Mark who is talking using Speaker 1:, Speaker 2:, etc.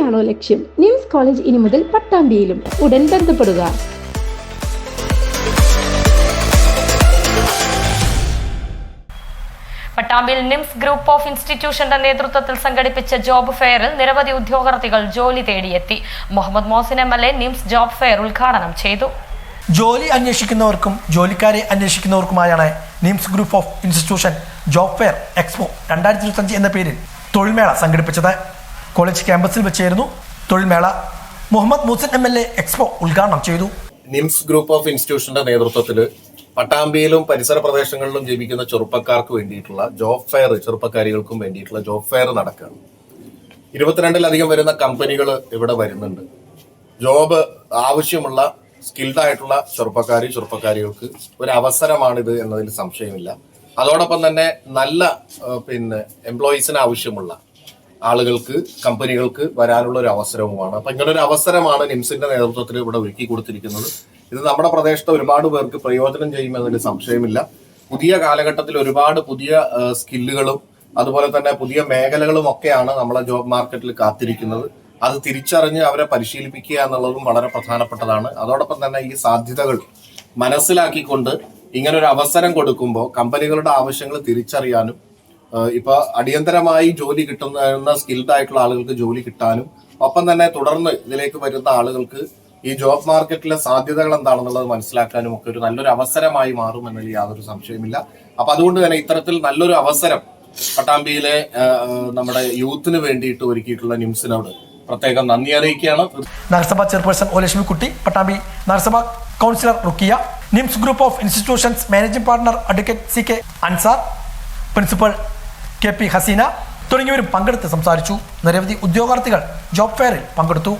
Speaker 1: തന്നെയാണോ ലക്ഷ്യം? Nymphs college ഇനി മുതൽ പട്ടാമ്പിയിലും ഉടൻ ബന്ധപ്പെടുക.
Speaker 2: പട്ടാമ്പിയിൽ നിംസ് ഗ്രൂപ്പ് ഓഫ് ഇൻസ്റ്റിറ്റ്യൂഷന്റെ നേതൃത്വത്തിൽ സംഘടിപ്പിച്ച ജോബ് ഫെയറിൽ നിരവധി ഉദ്യോഗാർത്ഥികൾ ജോലി തേടിയെത്തി. Muhammad Mohsin M L A NIMS job fair ഉദ്ഘാടനം ചെയ്തു.
Speaker 3: ജോലി അന്വേഷിക്കുന്നവർക്കും ജോലിക്കാരെ അന്വേഷിക്കുന്നവർക്കുമായാണ് NIMS group of institution job fair expo രണ്ടായിരത്തി ഇരുപത്തഞ്ച് എന്ന പേരിൽ തൊഴിൽമേള സംഘടിപ്പിച്ചത്. കോളേജ് ക്യാമ്പസിൽ വെച്ചായിരുന്നു തൊഴിൽമേള. Muhammad Musan M L A expo ഉദ്ഘാടനം ചെയ്തു.
Speaker 4: നിംസ് ഗ്രൂപ്പ് ഓഫ് ഇൻസ്റ്റിറ്റ്യൂഷന്റെ നേതൃത്വത്തിൽ പട്ടാമ്പിയിലും പരിസര പ്രദേശങ്ങളിലും ജീവിക്കുന്ന ചെറുപ്പക്കാർക്ക് വേണ്ടിയിട്ടുള്ള ജോബ് ഫെയർ ചെറുപ്പക്കാരികൾക്കും വേണ്ടിയിട്ടുള്ള ജോബ് ഫെയർ നടക്കുകയാണ്. ഇരുപത്തിരണ്ടിലധികം വരുന്ന കമ്പനികൾ ഇവിടെ വരുന്നുണ്ട്. ജോബ് ആവശ്യമുള്ള സ്കിൽഡ് ആയിട്ടുള്ള ചെറുപ്പക്കാരി ചെറുപ്പക്കാരികൾക്ക് ഒരു അവസരമാണിത് എന്നതിൽ സംശയമില്ല. അതോടൊപ്പം തന്നെ നല്ല പിന്നെ എംപ്ലോയീസിന് ആവശ്യമുള്ള ആളുകൾക്ക് കമ്പനികൾക്ക് വരാനുള്ള ഒരു അവസരവുമാണ്. അപ്പൊ ഇങ്ങനെ ഒരു അവസരമാണ് നിംസിന്റെ നേതൃത്വത്തിൽ ഇവിടെ ഒരുക്കി കൊടുത്തിരിക്കുന്നത്. ഇത് നമ്മുടെ പ്രദേശത്തെ ഒരുപാട് പേർക്ക് പ്രയോജനം ചെയ്യുമെന്നതിൽ സംശയമില്ല. പുതിയ കാലഘട്ടത്തിൽ ഒരുപാട് പുതിയ സ്കില്ലുകളും അതുപോലെ തന്നെ പുതിയ മേഖലകളും ഒക്കെയാണ് നമ്മളെ ജോബ് മാർക്കറ്റിൽ കാത്തിരിക്കുന്നത്. അത് തിരിച്ചറിഞ്ഞ് അവരെ പരിശീലിപ്പിക്കുക എന്നുള്ളതും വളരെ പ്രധാനപ്പെട്ടതാണ്. അതോടൊപ്പം തന്നെ ഈ സാധ്യതകൾ മനസ്സിലാക്കിക്കൊണ്ട് ഇങ്ങനൊരു അവസരം കൊടുക്കുമ്പോൾ കമ്പനികളുടെ ആവശ്യങ്ങൾ തിരിച്ചറിയാനും ഇപ്പൊ അടിയന്തരമായി ജോലി കിട്ടുന്ന സ്കിൽഡ് ആയിട്ടുള്ള ആളുകൾക്ക് ജോലി കിട്ടാനും ഒപ്പം തന്നെ തുടർന്ന് ഇതിലേക്ക് വരുന്ന ആളുകൾക്ക് ഈ ജോബ് മാർക്കറ്റിലെ സാധ്യതകൾ എന്താണെന്നുള്ളത് മനസ്സിലാക്കാനും ഒക്കെ ഒരു നല്ലൊരു അവസരമായി മാറും എന്നതിൽ യാതൊരു സംശയമില്ല അപ്പൊ അതുകൊണ്ട് തന്നെ ഇത്തരത്തിൽ നല്ലൊരു അവസരം പട്ടാമ്പിയിലെ നമ്മുടെ യൂത്തിന് വേണ്ടിയിട്ട് ഒരുക്കിയിട്ടുള്ള നിംസിനോട് പ്രത്യേകം നന്ദി അറിയിക്കുകയാണ്.
Speaker 3: നഗരസഭാ ചെയർപേഴ്സൺ ഒ ലക്ഷ്മിക്കുട്ടി പട്ടാമ്പി നഗരസഭാ councillor Rukkiya NIMS group of institutions managing partner advocate C K Ansar principal K P Haseena തുടങ്ങിയവരും പങ്കെടുത്ത് സംസാരിച്ചു. നിരവധി ഉദ്യോഗാർത്ഥികൾ ജോബ് ഫെയറിൽ പങ്കെടുത്തു.